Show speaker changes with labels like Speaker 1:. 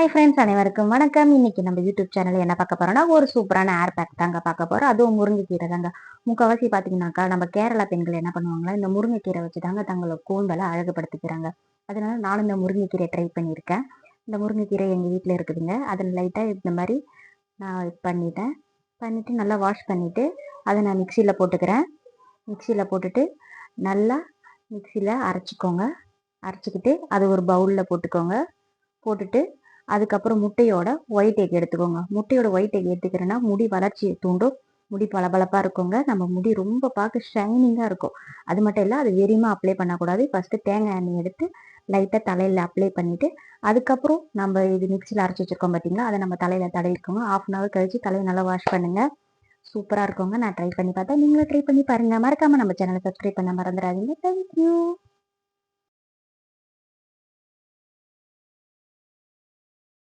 Speaker 1: Hi friends அனைவருக்கும் வணக்கம். இன்னைக்கு நம்ம யூடியூப் சேனல் என்ன பார்க்க போறோம்னா ஒரு சூப்பரான ஏர் பேக் தாங்க பார்க்க போறோம். அதுவும் முருங்கைக்கீரை தாங்க. முக்கால்வாசி பார்த்தீங்கன்னாக்கா நம்ம கேரளா பெண்கள் என்ன பண்ணுவாங்களா இந்த முருங்கைக்கீரை வச்சு தாங்க தங்களோட கூந்தலை அழகுபடுத்திக்கிறாங்க. அதனால நானும் இந்த முருங்கைக்கீரை ட்ரை பண்ணியிருக்கேன். இந்த முருங்கைக்கீரை எங்கள் வீட்டில் இருக்குதுங்க. அதில் லைட்டாக இந்த மாதிரி நான் பண்ணிட்டேன். பண்ணிவிட்டு நல்லா வாஷ் பண்ணிவிட்டு அதை நான் மிக்சியில் போட்டுக்கிறேன். மிக்சியில் போட்டுட்டு நல்லா மிக்சியில் அரைச்சிக்கோங்க. அரைச்சிக்கிட்டு அது ஒரு பவுலில் போட்டுக்கோங்க. போட்டுட்டு அதுக்கப்புறம் முட்டையோட ஒயிட் எக் எடுத்துக்கோங்க. முட்டையோட ஒயிட் எக் எடுத்துக்கிறேன்னா முடி வளர்ச்சியை தூண்டும். முடி பளபளப்பாக இருக்குங்க. நம்ம முடி ரொம்ப பார்க்க ஷைனிங்காக இருக்கும். அது மட்டும் இல்லை அது வெறியமாக அப்ளை பண்ணக்கூடாது. ஃபஸ்ட்டு தேங்காய் எண்ணெய் எடுத்து லைட்டாக தலையில் அப்ளை பண்ணிவிட்டு அதுக்கப்புறம் நம்ம இது மிக்சியில் அரைச்சி வச்சுருக்கோம் பார்த்தீங்களா அதை நம்ம தலையில் தடவிக்கோங்க. ஆஃப் அன் ஹவர் கழிச்சு தலையை நல்லா வாஷ் பண்ணுங்கள் சூப்பராக இருக்குங்க. நான் ட்ரை பண்ணி பார்த்தேன் நீங்களும் ட்ரை பண்ணி பாருங்கள் மறக்காமல் நம்ம சேனலை சப்ஸ்கிரைப் பண்ண மறந்துடாதீங்க. தேங்க்யூ